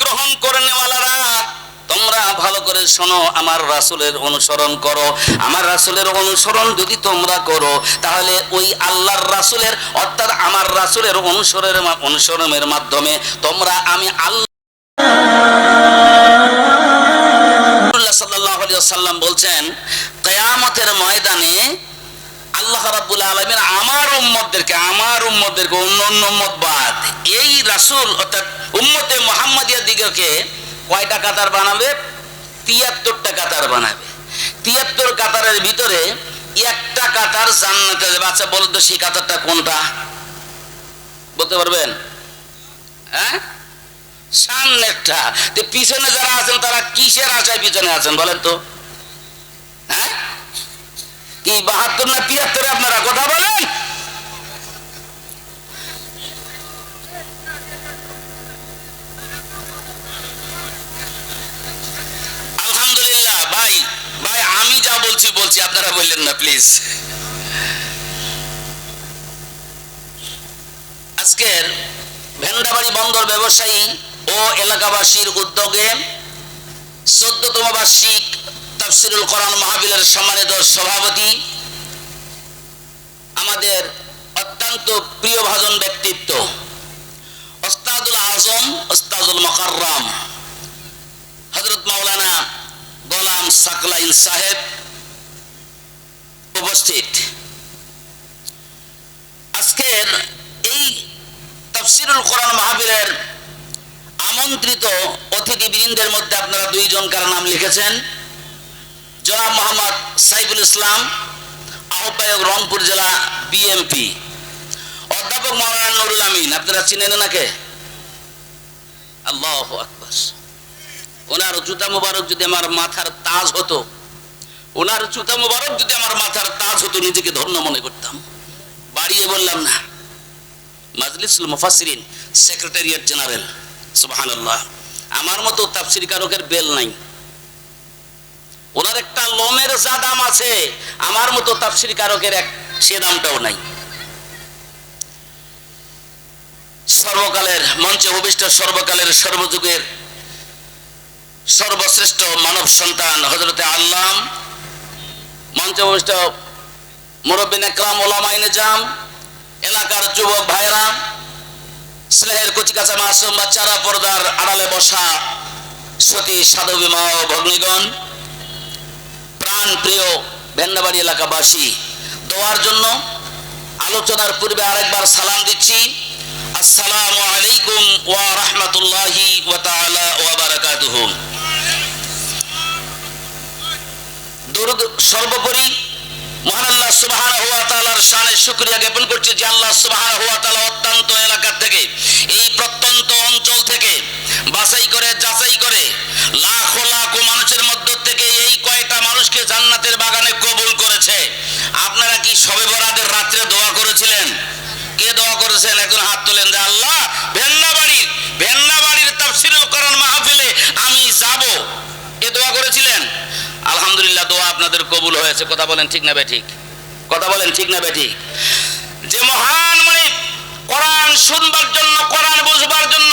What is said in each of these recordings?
গ্রহণ করে নেওয়ালারা, তোমরা ভালো করে শোনো, আমার রাসূলের অনুসরণ করো। আমার রাসূলের অনুসরণ যদি তোমরা করো, তাহলে ওই আল্লাহর রাসুলের, অর্থাৎ আমার রাসুলের অনুসরণের অনুসরণের মাধ্যমে তোমরা আমি আল্লাহ সাল্লাল্লাহু আলাইহি ওয়াসাল্লাম বলছেন, কিয়ামতের ময়দানে আল্লাহ রাব্বুল আলামিন আমার উম্মতদেরকে আমার উম্মতদেরকে, অন্য অন্য উম্মত বাদ, এই রাসূল অর্থাৎ উম্মতে মুহাম্মাদিয়া দিগকে কয়টা কাতার বানাবে? তিয়াত্তরটা কাতার বানাবে। তিয়াত্তর কাতারের ভিতরে একটা কাতার জান্নাতে যাবে। আচ্ছা বলুন তো সেই কাতারটা কোনটা? বলতে পারবেন? হ্যাঁ? সামনেরটা। পিছনে যারা আছেন, তারা কিসের আশায় পিছনে আছেন বলেন তো? কি বাহাত্তর না তিয়াত্তরে আপনারা কথা বলেন? আলহামদুলিল্লাহ, ভাই ভাই, আমি যা বলছি বলছি, আপনারা বললেন না প্লিজ আজকের ভেন্দাবাড়ি বন্দর ব্যবসায়ী ও এলাকাবাসীর উদ্যোগে চোদ্দতম বার্ষিক তাফসিরুল কোরআন মাহবিলের সম্মানিত সভাপতি, আমাদের অত্যন্ত প্রিয়ভাজন ব্যক্তিত্ব, ওস্তাদুল আজম, ওস্তাদুল মকাররাম হজরত মাওলানা গোলাম সাকলাইন সাহেব উপস্থিত। আজকের এই তাফসিরুল কোরআন মাহফিলের আমন্ত্রিত অতিথিবৃন্দের মধ্যে আপনারা দুইজন কার নাম লিখেছেন। জনাব মোহাম্মদ সাইফুল ইসলাম, আহ্বায়ক রংপুর জেলা বিএমপি অধ্যাপক মাওলানা নুরুল আমিন, আপনারা চিনেন নাকে আল্লাহ আকবর। ওনার জুতা মুবারক যদি আমার মাথার তাজ হতো, ওনার জুতা মুবারক যদি আমার মাথার তাজ হতো, নিজেকে ধন্য মনে করতাম। বাড়িয়ে বললাম, না, মাজলিসুল মুফাসসিরিন, সেক্রেটারিয়েট জেনারেল। সুবহানাল্লাহ। আমার মতো তাফসীর কারকের বেল নাই। ওনার একটা লোমের যা দাম আছে। আমার মতো তাফসীর কারকের এক সে দামটাও নাই। সর্বকালের মঞ্চে ভূমিষ্ঠ সর্বকালের সর্বযুগের সর্বশ্রেষ্ঠ মানব সন্তান হজরতে আল্লাম। মঞ্চে ভূমিষ্ঠ মুরব্বিন একরাম ওলামাইন জাম এলাকার যুবক ভাইরা স্নেহের কচিকাচা মাসুম বাচ্চারা, পর্দার আড়ালে বসা সতী সাধবী মা ভগ্নিগণ প্রাণ প্রিয় ভেন্দাবাড়ি এলাকাবাসী, দোয়ার জন্য আলোচনার পূর্বে আরেকবার সালাম দিচ্ছি। আসসালামু আলাইকুম ওয়া রাহমাতুল্লাহি ওয়া তাআলা ওয়া বারাকাতুহু। দরুদ সর্বোপরি মহান আল্লাহ সুবহানাহু ওয়া তাআলার শানে শুকরিয়া জ্ঞাপন করছি যে আল্লাহ সুবহানাহু ওয়া তাআলা অত্যন্ত এলাকা থেকে, এই প্রত্যন্ত অঞ্চল থেকে বাছাই করে, যাচাই করে লাখ লাখ মানুষের মধ্য মানুষকে জান্নাতের বাগানে কবুল করেছে। আপনারা কি সবে বরাতের রাত্রে দোয়া করেছিলেন? কে দোয়া করেছেন? একজন হাত তোলেন যে আল্লাহ, ভেন্না বাড়ির ভেন্না বাড়ির তাফসিরুল কোরআন মাহফিলে আমি যাব। এ দোয়া করেছিলেন? আলহামদুলিল্লাহ, দোয়া আপনাদের কবুল হয়েছে। কথা বলেন ঠিক না ঠিক? কথা বলেন ঠিক না ঠিক? যে মহান মানে কোরআন শুনবার জন্য, কোরআন বুঝবার জন্য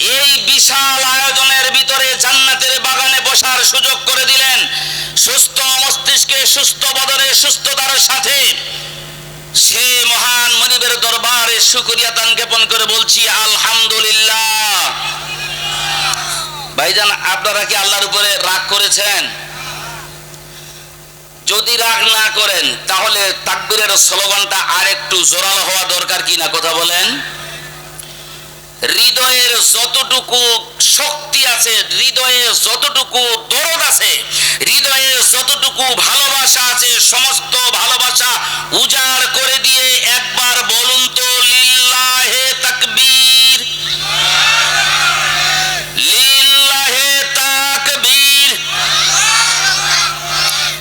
এই বিশাল আয়োজনের ভিতরে জান্নাতের বাগানে বসার সুযোগ করে দিলেন সুস্থ মস্তিষ্কে, সুস্থ বদনে, সুস্থতার সাথে। সে মহান মনিবের দরবারে শুকরিয়া তান জ্ঞাপন করে বলছি, আলহামদুলিল্লাহ। ভাইজান, আপনারা কি আল্লাহর উপরে রাগ করেছেন? যদি রাগ না করেন, তাহলে তাকবীরের স্লোগানটা আর একটু জোরালো হওয়া দরকার কি না, কথা বলেন। হৃদয়ের যতটুকু শক্তি আছে হৃদয়ে যতটুকু দরদ আছে হৃদয়ে যতটুকু ভালোবাসা আছে, সমস্ত ভালোবাসা উজাড় করে দিয়ে একবার বলুন তো, লিল্লাহে তাকবীর। লিল্লাহে তাকবীর।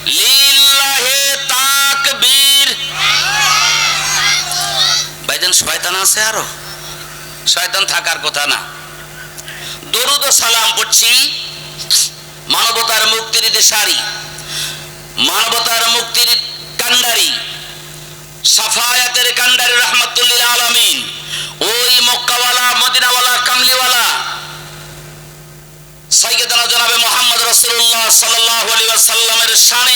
লিল্লাহে তাকবীর। ভাইজান, শয়তান আছে আরও? শয়তান থাকার কথা না। দরুদ ও সালাম পড়ছি মানবতার মুক্তির দিশারি, মানবতার মুক্তির কান্ডারি সাফায়াতের কান্ডারি রহমতুল্লিল আলামিন, ওই মক্কাওয়ালা, মদিনাওয়ালা, কামলিওয়ালা, সাইয়েদানা জনাবে মোহাম্মদ রাসূলুল্লাহ সাল্লাল্লাহু আলাইহি ওয়াসাল্লামের শানে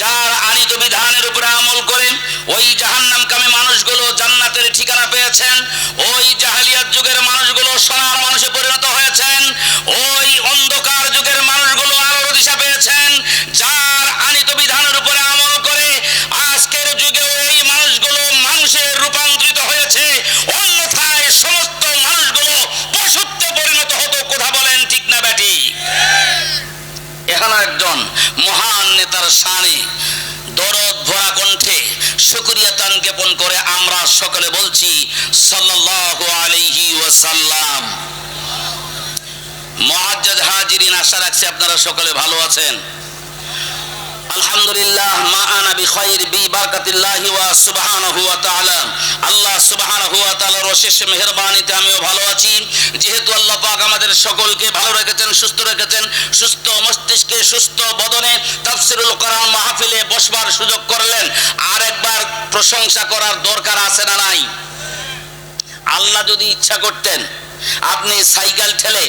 যার আনিত বিধানের উপরে আমল করে ওই জাহান্নামকামী মানুষগুলো জান্নাতের ঠিকানা পেয়েছেন, ওই জাহালিয়াত যুগের আশা রাখছি আপনারা সকলে ভালো আছেন। আলহামদুলিল্লাহ, মা বি আল্লাহ আমিও ভালো আছি। যেহেতু আল্লাহ আমাদের সকলকে ভালো রেখেছেন, সুস্থ রেখেছেন, সুস্থ মস্তিষ্কে, সুস্থ বদনে মাহফিলে বসবার সুযোগ করলেন। আর একবার প্রশংসা করার দরকার আছে না নাই? আল্লাহ যদি ইচ্ছা করতেন আপনি সাইকেল ঠেলে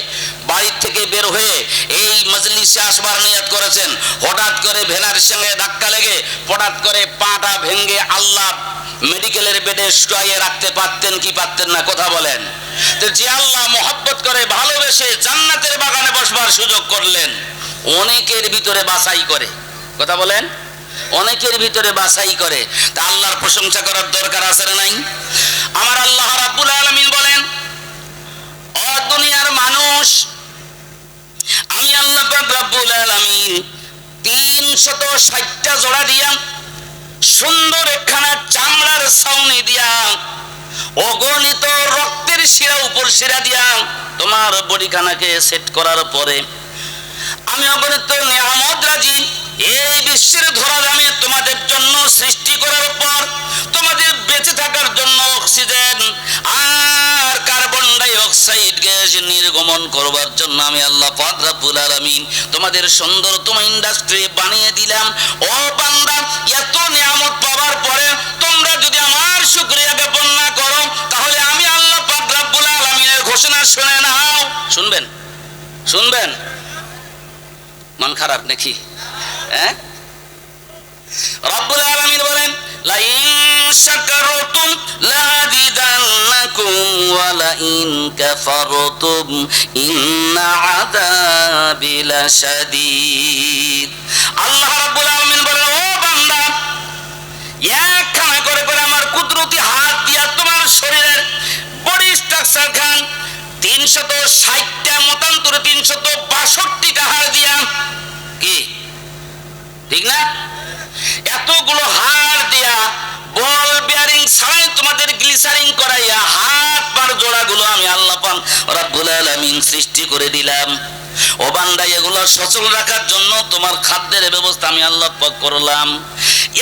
বাড়ির থেকে বের হয়ে এই মজলিসে আসবার নিয়ত করেছেন। হঠাৎ করে ভেনার সঙ্গে ধাক্কা লেগে হঠাৎ করে পাটা ভেঙ্গে আল্লাহ মেডিকেলের বেডে শুয়ে রাখতে পারতেন কি পারতেন না কথা বলেন। তো যে আল্লাহ মোহব্বত করে ভালোবেসে জান্নাতের বাগানে বসবার সুযোগ করলেন, অনেকের ভিতরে বাছাই করে। কথা বলেন? অনেকের ভিতরে বাছাই করে। তা আল্লাহর প্রশংসা করার দরকার আছে না নাই? আমার আল্লাহ রাব্বুল আলামিন বলেন ও দুনিয়ার মানুষ, আমি আল্লাহ রাব্বুল আলামিন তিনশত ষাটটা জোড়া দিয়া সুন্দর একখানা চামড়ার ছাউনি দিয়া অগণিত রক্তের শিরা, উপর শিরা দিয়া তোমার বডিখানাকে সেট করার পরে আমি অগণিত নিয়ামত রাজি। এই বিশ্বের ধরা দামে তোমাদের জন্য সৃষ্টি করার পর, তোমাদের বেঁচে থাকার জন্য অক্সিজেন আর কার্বন ডাই অক্সাইড গ্যাস নির্গমন করবার জন্য আমি আল্লাহ পাক রব্বুল আলামিন তোমাদের সুন্দরতম ইন্ডাস্ট্রি বানিয়ে দিলাম। ও বান্দা, এত নিয়ামত পাওয়ার পরে তোমরা যদি আমার শুকরিয়া জ্ঞাপন না করো, তাহলে আমি আল্লাহ পাক রব্বুল আলামিনের ঘোষণা শুনে নাও। শুনবেন? শুনবেন? মন খারাপ নাকি? হ্যাঁ? রব্বুল আলামিন বলেন শাকারতুম লাযিদান্নাকুম ওয়া লাইন কাফারতুম ইন্না আযাবি লাশাদীদ আল্লাহ রাব্বুল আলামিন বলেন, ও বান্দা একখানা করে করে আমার কুদরতি হাত দিয়া তোমার শরীরের বডি স্ট্রাকচার খান। তিনশত ষাটটা মতান্তরে তিনশত বাষট্টিটা হাড় দিয়া। কি? ঠিক না? এতগুলো হাড় দিয়া বল বিয়ারিং ছাড়াই তোমাদের গ্লিসারিং করাইয়া হাত পার জোড়াগুলো আমি আল্লাহ পান রব্বুল আলামিন সৃষ্টি করে দিলাম। ও বান্দা, এগুলো সচল রাখার জন্য তোমার খাদ্যের ব্যবস্থা আমি আল্লাহ পাক করলাম।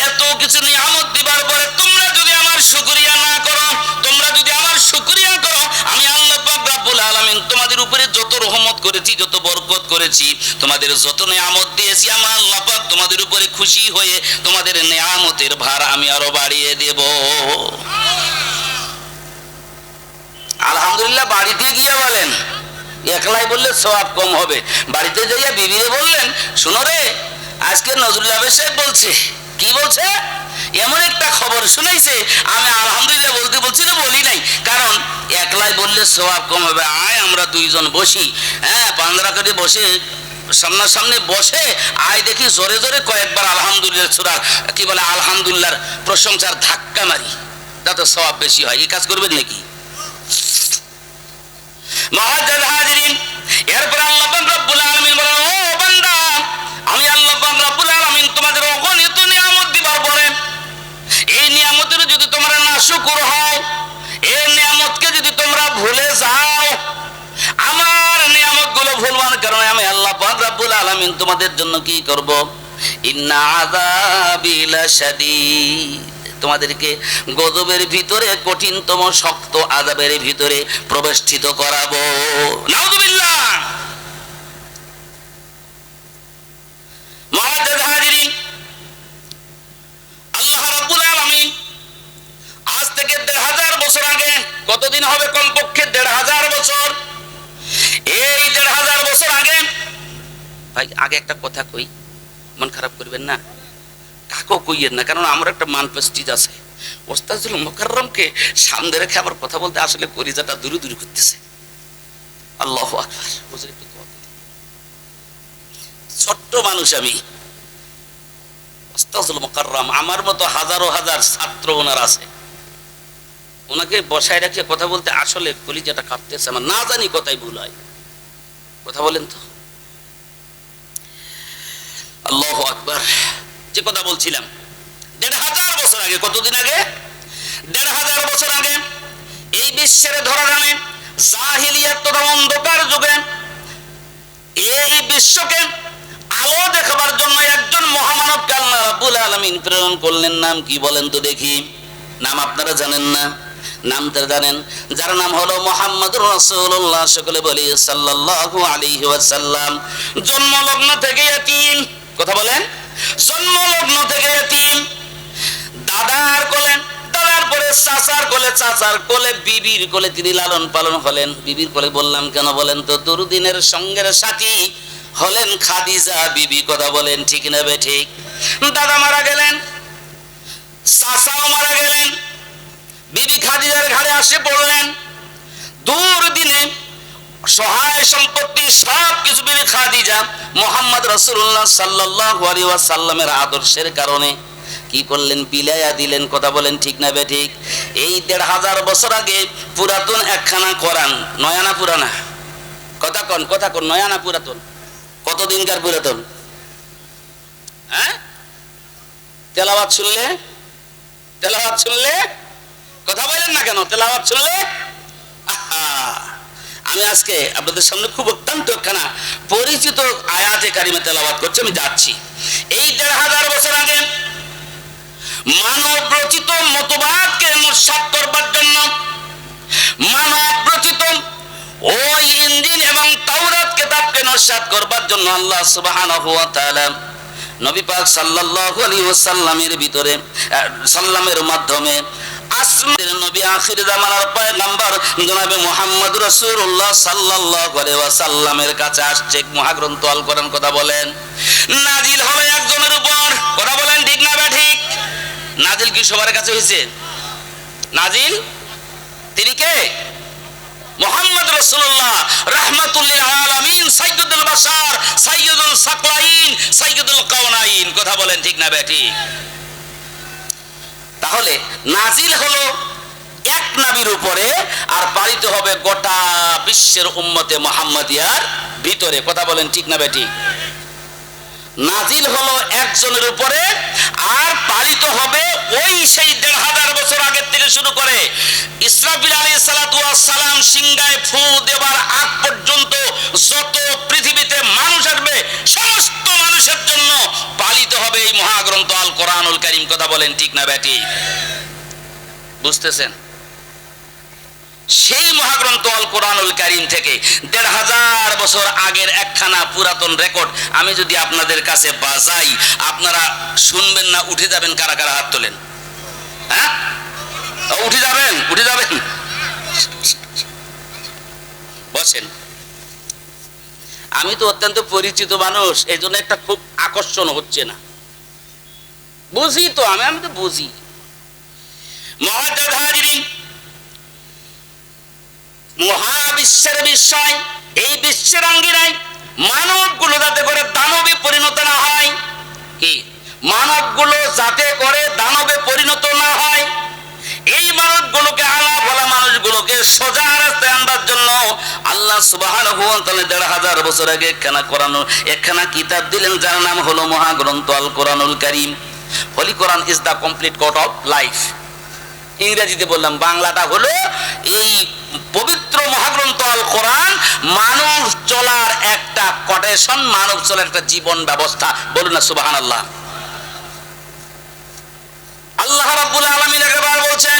এত কিছু নিয়ামত দিবার পরে তোমরা যদি আমার শুকরিয়া না করো, তোমরা যদি আমার শুকরিয়া করো, আমি আল্লাহ যত রহমত করেছি, যত বরকত করেছি, তোমাদের যত নিয়ামত দিয়েছি, আমার আল্লাহ পাক তোমাদের উপরে খুশি হয়ে তোমাদের নিয়ামতের ভার আমি আরও বাড়িয়ে দেব। আলহামদুলিল্লাহ, বাড়িতে গিয়ে বলেন, একলাই বললে সওয়াব কম হবে। বাড়িতে যাইয়া বিবিরে বললেন, শুনো রে, আজকে নজরুল সাহেব বলছে কি বলছে? এমন একটা খবর শুনাইছে। আমি আলহামদুলিল্লাহ বলতে বলছি তো বলি নাই। কারণ একলাই বললে সওয়াব কম হবে। আয়, আমরা দুইজন বসি। হ্যাঁ পান্দ্রা করে বসে, সামনাসামনি বসে, আয় দেখি জোরে জোরে কয়েকবার আলহামদুলিল্লাহ সুরার কি বলে, আলহামদুলিল্লাহর প্রশংসার ধাক্কা মারি। যাতে সওয়াব বেশি হয়। এই কাজ করবেন নাকি? মহাজাদ আলামিন তোমাদের জন্য কি করব? ইন্না আযাবি লাশাদীদ। তোমাদেরকে গজবের ভিতরে, কঠিনতম শক্ত আজাবের ভিতরে প্রবেষ্টিত করাবো। আজ থেকে দেড় হাজার বছর আগে, কতদিন হবে কমপক্ষে দেড় হাজার বছর? এই দেড় হাজার বছর আগে ভাই, আগে একটা কথা কই, মন খারাপ করবেন না? কাকেও কইয়েন না কারণ আমার একটা মান প্রেস্টিজ আছে। ওস্তাজুল মোকাররমকে সামনে রেখে আমার কথা বলতে আসলে করিজাটা দূরে দূরে করতেছে। আল্লাহ আকবার। হুজুর, একটু ছোট্ট মানুষ আমি। ওস্তাজুল মোকাররম, আমার মতো হাজারো হাজার ছাত্র ওনার আছে। ওনাকে বসায় রেখে কথা বলতে আসলে কলিজাটা কাঁপতেছে আমার। না জানি কথাই ভুল হয়। কথা বলেন তো। আল্লাহ আকবার। যে কথা বলছিলাম, দেড় হাজার বছর আগে, কতদিন আগে? দেড় হাজার বছর আগে, এই বিশ্বের ধরা টানে জাহিলিয়াত তথা অন্ধকার যুগে এই বিশ্বকে আলো দেখাবার জন্য একজন মহামানবকে আল্লাহ রাব্বুল আলামিন প্রেরণ করলেন। নাম কি বলেন তো দেখি। নাম আপনারা জানেন না? নাম তারা জানেন। যার নাম হলো মোহাম্মদ রাসূলুল্লাহ। সকলে বলি সাল্লাল্লাহু আলাইহি ওয়াসাল্লাম। জন্ম লগ্ন থেকে এতিম। কথা বলেন। জন্ম লগ্ন থেকে এতিম দাদার কোলে, দাদার পরে চাচার কোলে চাচার কোলে, বিবির কোলে তিনি লালন পালন হলেন। বিবির কোলে বললাম, কেন বলেন তো, দুরুদিনের সঙ্গের সাথী হলেন খাদিজা, বিবি কথা বলেন, ঠিক না বে ঠিক? দাদা মারা গেলেন, চাচাও মারা গেলেন, বিবি খাদিজার ঘাড়ে আসে পড়লেন। দূর দিনে সহায় সম্পত্তি সব কিছু বিবি খাদিজা মোহাম্মদ রসুল্লাহ সাল্লাহ সাল্লামের আদর্শের কারণে। কি করলেন? বিলাইয়া দিলেন, কথা বলেন ঠিক না ঠিক? এই দেড় হাজার বছর আগে পুরাতন একখানা কোরআন, নয়ানা পুরানা। কথা কন কথা কন, নয়ানা পুরাতন। কতদিনকার পুরাতন? হ্যাঁ? তেলাওয়াত শুনলে? তেলাওয়াত শুনলে? কথা বলেন না কেন? তেলাওয়াত শুনলে? আহা! আমি আজকে আপনাদের সামনে খুব অত্যন্ত একখানা পরিচিত আয়াতে কারিমে তেলাওয়াত করছি, আমি যাচ্ছি। এই দেড় হাজার বছর আগে মানব রচিত মতবাদকে নস্বাত করবার জন্য মানব রচিত ওই ইঞ্জিন এবং তাওরাত কেতাবকে নস্বাত করবার জন্য আল্লাহ সুবহানাহু ওয়া তাআলা নবী পাক সাল্লাল্লাহু আলাইহি ওয়াসাল্লামের ভিতরে সাল্লামের মাধ্যমে নবী জামানার জনাবে কাছে আসছে। মহাগ্রন্থ কথা বলেন, নাজিল একজনের উপর। কথা বলেন ঠিক না বা ঠিক নাজিল কি কাছে হয়েছে? নাজিল? তিনি কে? মোহাম্মদ রসুল্লাহ রাহমাতুল্লিল আলামিন সাকলাইন, সাইয়্যিদুল কথা বলেন ঠিক না বেটি তাহলে নাজিল হলো এক নাবির উপরে আর পালিত হবে গোটা বিশ্বের উম্মতে মোহাম্মদিয়ার ভিতরে। কথা বলেন ঠিক না বেটি? নাজিল হলো একজনের উপরে আর পালিত হবে ওই সেই দেড় হাজার বছর আগের থেকে শুরু করে। ইসরাফিল আলী সালাম সিংগায় ফু দেবার আগ পর্যন্ত যত পৃথিবীতে মানুষ আসবে, সমস্ত মানুষের জন্য পালিত হবে এই মহাগ্রন্থ আল কোরআনুল করিম। কথা বলেন, ঠিক না ব্যাটি? বুঝতেছেন? সেই মহাগ্রন্থ আল কোরআনুল কারিম থেকে দেড় হাজার বছর আগের একখানা পুরাতন রেকর্ড আমি যদি আপনাদের কাছে বাজাই, আপনারা শুনবেন না, উঠে যাবেন কারা কারা হাত তোলেন? হ্যাঁ? উঠে যাবেন উঠে যাবেন। বসেন। আমি তো অত্যন্ত পরিচিত মানুষ এই জন্য একটা খুব আকর্ষণ হচ্ছে না। বুঝি তো আমি আমি তো বুঝি। মহাবিশ্বের বিস্ময়, এই বিশ্বের অঙ্গিনায় মানবগুলো যাতে করে দানবে পরিণত না হয়, কি? মানবগুলো যাতে করে দানবে পরিণত না হয় এই মানুষগুলোকে আলা বলা মানুষগুলোকে সোজা রাস্তায় আনবার জন্য আল্লাহ তাআলা দেড় হাজার বছর আগে একখানা কোরআন একখানা কিতাব দিলেন যার নাম হলো মহাগ্রন্থ আল কোরআনুল কারীম। Holy Quran is the complete code of life ইংরেজিতে বললাম, বাংলাটা হলো এই পবিত্র মহাগ্রন্থ আল কোরআন মানব চলার একটা কটেশন মানব চলার একটা জীবন ব্যবস্থা। বলুন না সুবাহান আল্লাহ রাব্বুল আলামিন একবার বলছেন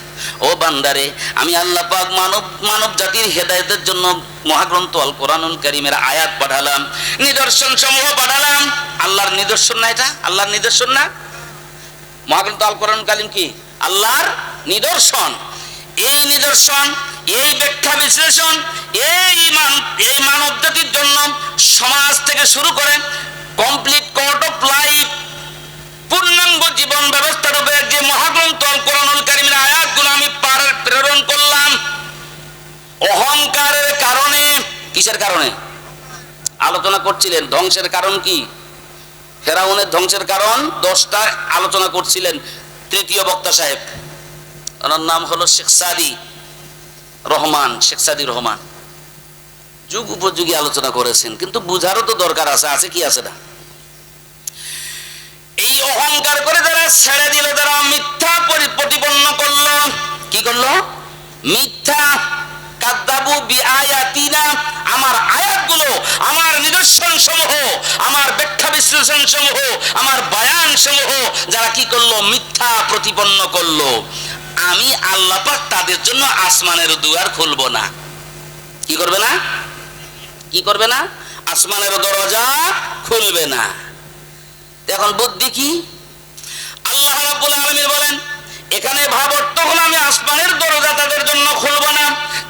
ও বান্দারে, আমি আল্লাহ পাক মানব মানব জাতির হেদায়েতের জন্য মহাগ্রন্থ আল কোরআনুল কারীমের আয়াত পাঠালাম নিদর্শন সমূহ পাঠালাম। আল্লাহর নিদর্শন না এটা? আল্লাহর নিদর্শন না? মহাগ্রন্থ আল কোরআন কালিম কি? আল্লাহর নিদর্শন। এই নিদর্শন, এই ব্যাখ্যা বিশ্লেষণ, এই এই মানব জাতির জন্য সমাজ থেকে শুরু করে কমপ্লিট কোর্ট অফ লাইফ পূর্ণাঙ্গ জীবন ব্যবস্থার উপরে যে মহাগ্রন্থ কোরআনুল কারিমের প্রেরণ করলাম। অহংকারের কারণে। কিসের কারণে? আলোচনা করছিলেন। ধ্বংসের কারণ কি? ফেরাউনের ধ্বংসের কারণ? দশটা আলোচনা করছিলেন তৃতীয় বক্তা সাহেব। ওনার নাম হলো শেখ সাদি রহমান, শেখ সাদি রহমান। যুগ উপযোগী আলোচনা করেছেন, কিন্তু বুঝারও তো দরকার আছে আছে কি আছে না? এই অহংকার করে যারা ছেড়ে দিল তারা মিথ্যা পরি- প্রতিপন্ন করল কি করল? মিথ্যা কাদ্দাবু বিআয়াতিনা, আমার আয়াতগুলো, আমার নিদর্শন সমূহ আমার ব্যাখ্যা বিশ্লেষণ সমূহ আমার বয়ান সমূহ যারা কি করল? মিথ্যা প্রতিপন্ন করল। আমি আল্লাহ পাক তাদের জন্য আসমানের দুয়ার খুলবো না। কি করবে না? কি করবে না? আসমানের দরজা খুলবে না। এখন বুদ্ধি কি? আল্লাহ রাব্বুল আলামিন বলেন এখানে ভাব হলো আমি আসমানের দরজা তাদের জন্য খুলব না,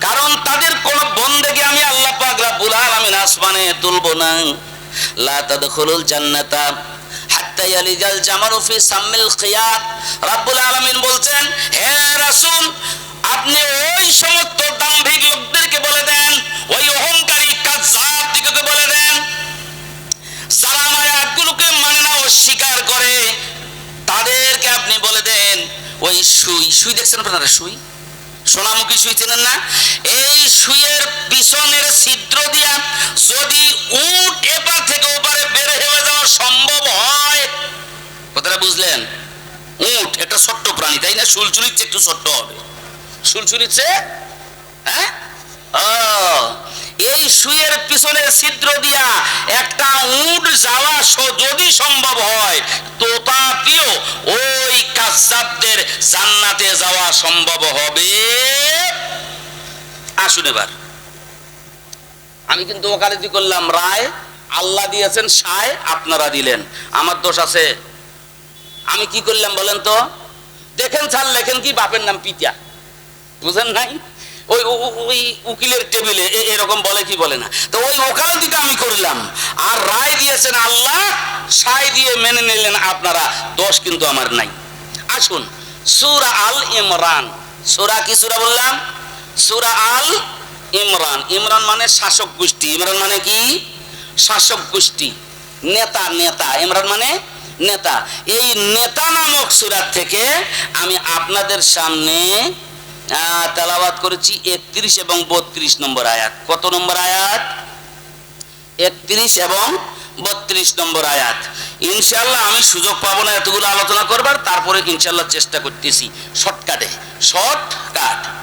কারণ তাদের কোন বন্দেকে আমি আল্লাহ পাক রাব্বুল আলামিন আসমানে তুলব না। লা জান্নাতা রাব্বুল বলছেন আপনি ওই সমস্ত দাম্ভিক লোকদেরকে সুই দেখছেন আপনারা? সুই সোনামুখী সুই চেনেন না? এই সুইয়ের পিছনের ছিদ্র দিয়া যদি উট এপার থেকে ওপারে বের হয়ে যাওয়া সম্ভব হয়, কথাটা বুঝলেন? উট একটা ছোট্ট প্রাণী, তাই না? সুলচুলির চেয়ে একটু ছোট্ট হবে। সুলচুলির চেয়ে হ্যাঁ? এই সুয়ের পিছনে ছিদ্র দিয়া একটা উট যাওয়া যদি সম্ভব হয় তথাপিও ওই কাজ্জাবদের জান্নাতে যাওয়া সম্ভব হবে। আসুন এবার। আমি কিন্তু ওকালতি করলাম, রায়, আল্লাহ দিয়েছেন, সায়, আপনারা দিলেন। আমার দোষ আছে। আমি কি করলাম বলেন তো? দেখেন স্যার, লেখেন কি? বাপের নাম পিতা বুঝেন নাই? ওই ওই উকিলের টেবিলে এরকম বলে কি বলে না? তো ওই ওকালতিটা আমি করলাম। আর রায় দিয়েছেন আল্লাহ, সায় দিয়ে মেনে নিলেন আপনারা, দোষ কিন্তু আমার নাই। আসুন, সুরা আল ইমরান। সুরা কি সুরা বললাম? সুরা আল ইমরান। ইমরান মানে শাসক গোষ্ঠী। ইমরান মানে কি? শাসক গোষ্ঠী। নেতা নেতা। ইমরান মানে নেতা। এই নেতা নামক সুরাত থেকে আমি আপনাদের সামনে তেলাওয়াত করেছি একত্রিশ এবং বত্রিশ নম্বর আয়াত। কত নম্বর আয়াত? একত্রিশ এবং বত্রিশ নম্বর আয়াত। ইনশাল্লাহ আমি সুযোগ পাবো না এতগুলো আলোচনা করবার, তারপরে ইনশাল্লাহ চেষ্টা করতেছি। শর্টকাটে। শর্টকাট।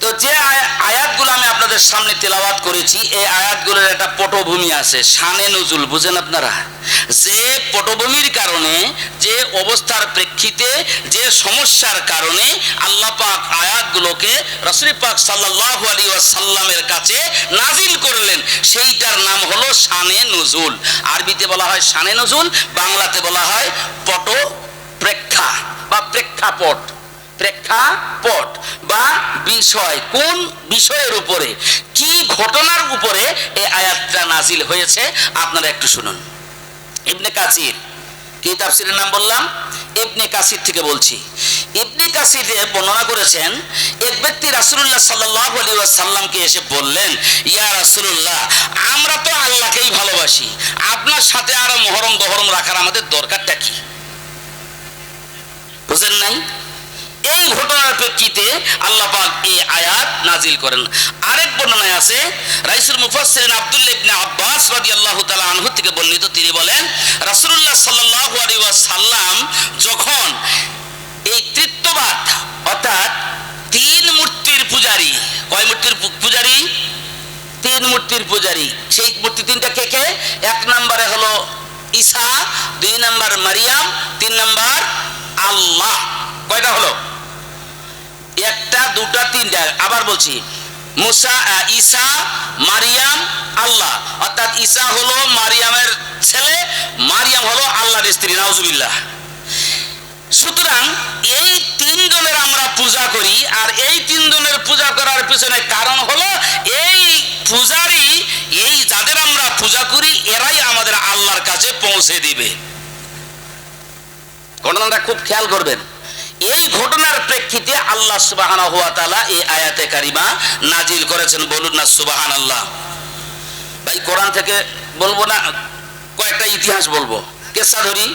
তো যে আয়া- আয়াতগুলো আমি আপনাদের সামনে তেলাওয়াত করেছি, এই আয়াতগুলোর একটা পটভূমি আছে, শানে নজুল, বুঝেন আপনারা? যে পটভূমির কারণে, যে অবস্থার প্রেক্ষিতে, যে সমস্যার কারণে আল্লাহ পাক আয়াতগুলোকে রসুল পাক সাল্লাল্লাহু আলাইহি ওয়াসাল্লামের কাছে নাজিল করলেন। সেইটার নাম হলো শানে নজুল। আরবিতে বলা হয় শানে নজুল, বাংলাতে বলা হয় পট প্রেক্ষা বা প্রেক্ষাপট। প্রেক্ষাপট বা বিষয়, কোন বিষয়ের উপরে, কি ঘটনার উপরে এই আয়াতটা নাজিল হয়েছে, আপনারা একটু শুনুন। ইবনে কাসির, কি তাফসিরের নাম বললাম? ইবনে কাসির থেকে বলছি। ইবনে কাসিরে বর্ণনা করেছেন, এক ব্যক্তি রাসূলুল্লাহ সাল্লাল্লাহু আলাইহি ওয়াসাল্লামকে এসে বললেন, ইয়া রাসূলুল্লাহ, আমরা তো আল্লাহকেই ভালোবাসি। আপনার সাথে আরও মহরম দহরম রাখার আমাদের দরকারটা কি? বুঝেন নাই? এই ঘটনার প্রেক্ষিতে আল্লাহ পাক এই আয়াত নাজিল করেন। আরেক বর্ণনায় আছে, রাইসুল মুফাসসিরিন আব্দুল্লাহ ইবনে আব্বাস রাদিয়াল্লাহু তাআলা আনহু থেকে বর্ণিত, তিনি বলেন, রাসূলুল্লাহ সাল্লাল্লাহু আলাইহি ওয়াসাল্লাম যখন এই তৃত্ববাদ অর্থাৎ তিন মূর্তির পূজারী, কয় মূর্তির পূজারী? তিন মূর্তির পূজারী। সেই মূর্তি তিনটা কে কে? এক নম্বরে হলো ঈসা, দুই নম্বর মারিয়াম, তিন নম্বর আল্লাহ। কয়টা হলো? একটা, দুটা, তিনটা। আবার বলছি, মুসা ঈসা, মারিয়াম, আল্লাহ। অর্থাৎ ঈসা হলো মারিয়ামের ছেলে, মারিয়াম হলো আল্লাহর স্ত্রী, নাউজুবিল্লাহ। সুতরাং এই তিনজনের আমরা পূজা করি, আর এই তিনজনের পূজা করার পিছনে কারণ হলো, এই পূজারি এই যাদের আমরা পূজা করি, এরাই আমাদের আল্লাহর কাছে পৌঁছে দিবে। ঘটনাটা খুব খেয়াল করবেন। এই ঘটনার প্রেক্ষিতে আল্লাহ সুবাহানা হুয়া তালা এই আয়াতে কারিমা নাজিল করেছেন। বলুন না সুবাহান আল্লাহ ভাই, কোরআন থেকে বলব না? কয়েকটা ইতিহাস বলব। কেসা ধরি?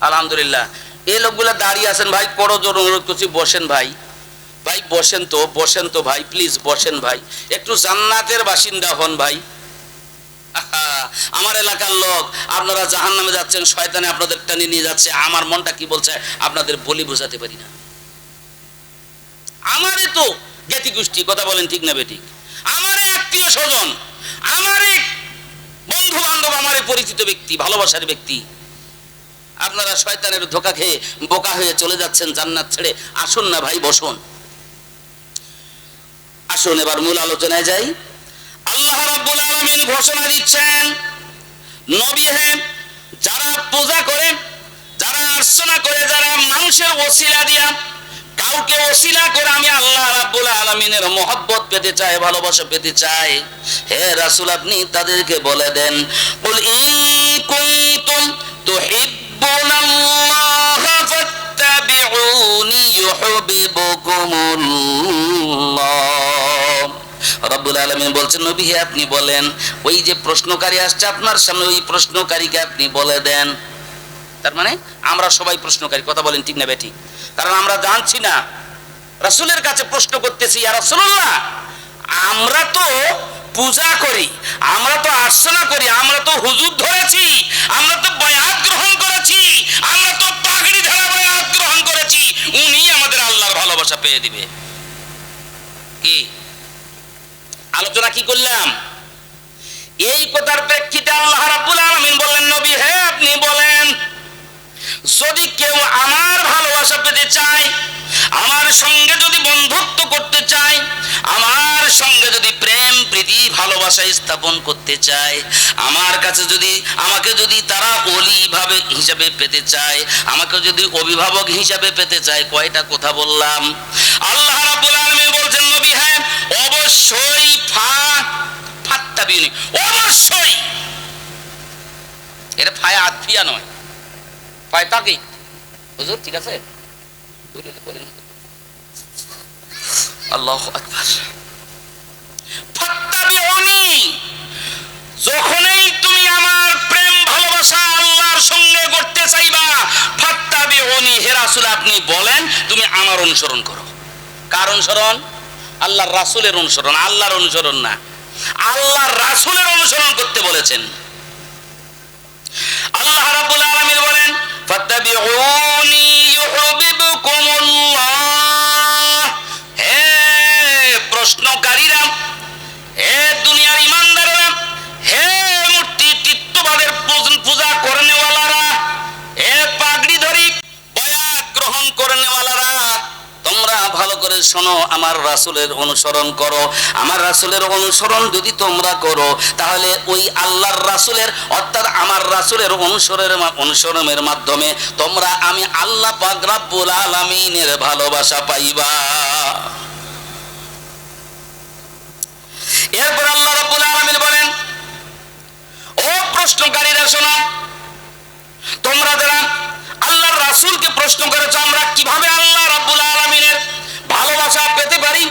আলহামদুলিল্লাহ। এই লোকগুলা দাঁড়িয়ে আছেন ভাই বড় জোর অনুরোধ করছি, বসেন ভাই। ভাই, বসেন তো বসেন তো ভাই, প্লিজ বসেন ভাই। একটু জান্নাতের বাসিন্দা হন ভাই। আমার এলাকার লোক, আপনারা জাহান নামে যাচ্ছেন, শয়তানে আপনাদের টানে নিয়ে যাচ্ছে, আমার মনটা কি বলছে, আপনাদের বলি বোঝাতে পারি না। আমারই তো জ্ঞাতি গোষ্ঠী, কথা বলেন ঠিক না বেঠিক? আমারই আত্মীয় স্বজন আমারই বন্ধু বান্ধব আমারই পরিচিত ব্যক্তি, ভালোবাসার ব্যক্তি, আপনারা শয়তানের ধোকা খেয়ে বোকা হয়ে চলে যাচ্ছেন জান্নাত ছেড়ে, আসুন না ভাই, বসুন। আসুন, এবার মূল আলোচনায় যাই। আল্লাহ রাব্বুল আলামিন ঘোষণা দিচ্ছেন, নবী হে, যারা পূজা করে, যারা অর্চনা করে, যারা মানুষের ওসিলা দিয়া, কাউকে ওসিলা করে আমি আল্লাহ রাব্বুল আলামিনের মহব্বত পেতে চাই, ভালোবাসা পেতে চাই, হে রাসূল আপনি তাদেরকে বলে দেন বল ইন কুনতুম তুহিব্বুনাল্লাহ ফাত্তাবিউনি ইউহিব্বুকুমুল্লাহ। রব্বুল আলমিন বলছেন, নবী আপনি বলেন, ওই যে প্রশ্নকারী আসছে আপনার সামনে, ওই প্রশ্নকারীকে আপনি বলে দেন। তার মানে আমরা সবাই প্রশ্নকারী, কথা বলেন ঠিক না বেঠিক কারণ আমরা জানছি না, রাসূলের কাছে প্রশ্ন করতেছি আর রাসূলুল্লাহ, আমরা তো পূজা করি, আমরা তো আর্চনা করি, আমরা তো হুজুর ধরেছি, আমরা তো বয়াত গ্রহণ করেছি, আমরা তো পাগড়ি ধরা বয়াত গ্রহণ করেছি, উনি আমাদের আল্লাহর ভালোবাসা পেয়ে দিবে। কি? আলোচনা কি করলাম? এই কথার প্রেক্ষিতে আল্লাহ রাব্বুল আলামিন বললেন, নবী, হে আপনি বলেন, যদি কেউ আমার ভালোবাসা পেতে চায়, আমার সঙ্গে যদি বন্ধুত্ব করতে চায়, আমার সঙ্গে যদি প্রেম, প্রীতি, ভালোবাসা স্থাপন করতে চায়, আমার কাছে যদি, আমাকে যদি তারা অলি ভাবে হিসাবে পেতে চায়, আমাকে যদি অভিভাবক হিসাবে পেতে চায়, কয়টা কথা বললাম? আল্লাহ রাব্বুল আলামিন বলছেন অবশ্যই ফা, ফাত্তা বিনি অবশ্যই। এটা ফায়া আতফিয়া নয়। পায় তাকে হুজুর, ঠিক আছে? আল্লাহ আকবার। ফাত্তাবিউনি যখনই তুমি আমার প্রেম, ভালোবাসা আল্লাহর সঙ্গে করতে চাইবা ফাত্তাবিউনি হে রাসূল, আপনি বলেন, তুমি আমার অনুসরণ করো। কার অনুসরণ? আল্লাহর রাসূলের অনুসরণ, আল্লাহর অনুসরণ না। আল্লাহর রাসূলের অনুসরণ করতে বলেছেন। আল্লাহ রাব্বুল আলামিন বলেন, ফাত্তাবিউনি ইউহিব্বুকুমুল্লাহ। হে প্রশ্নকারীরা, হে দুনিয়ার ইমানদাররা, হে মূর্তি চিত্তবাদের পূজ- পূজা করনেওয়ালারা, হে পাগড়ি ধরি বয়াত গ্রহণ তোমরা ভালো শোনো, আমার রাসূলের অনুসরণ করো। আমার রাসূলের অনুসরণ যদি তোমরা করো, তাহলে ওই আল্লাহর রাসূলের, অর্থাৎ আমার রাসূলের অনুসরণের অনুসরণের মাধ্যমে তোমরা আমি আল্লাহ পাক রাব্বুল আলামিনের ভালোবাসা পাইবা। এরপর আল্লাহ রাব্বুল আলামিন বলেন, ও প্রশ্নকারীরা শোনো, তোমরা যারা আল্লাহর রাসূলকে প্রশ্ন করেছ, আমরা কীভাবে আল্লাহ রাব্বুল আলামিনের ভালোবাসা পেতে পারি,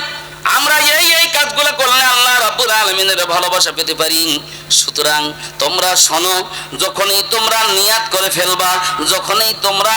আমরা এই এই কাজগুলো করলে আল্লাহ রাব্বুল আলামিনের ভালোবাসা পেতে পারি। সুতরাং তোমরা শোনো, যখনই তোমরা নিয়াত করে ফেলবা, যখনই তোমরা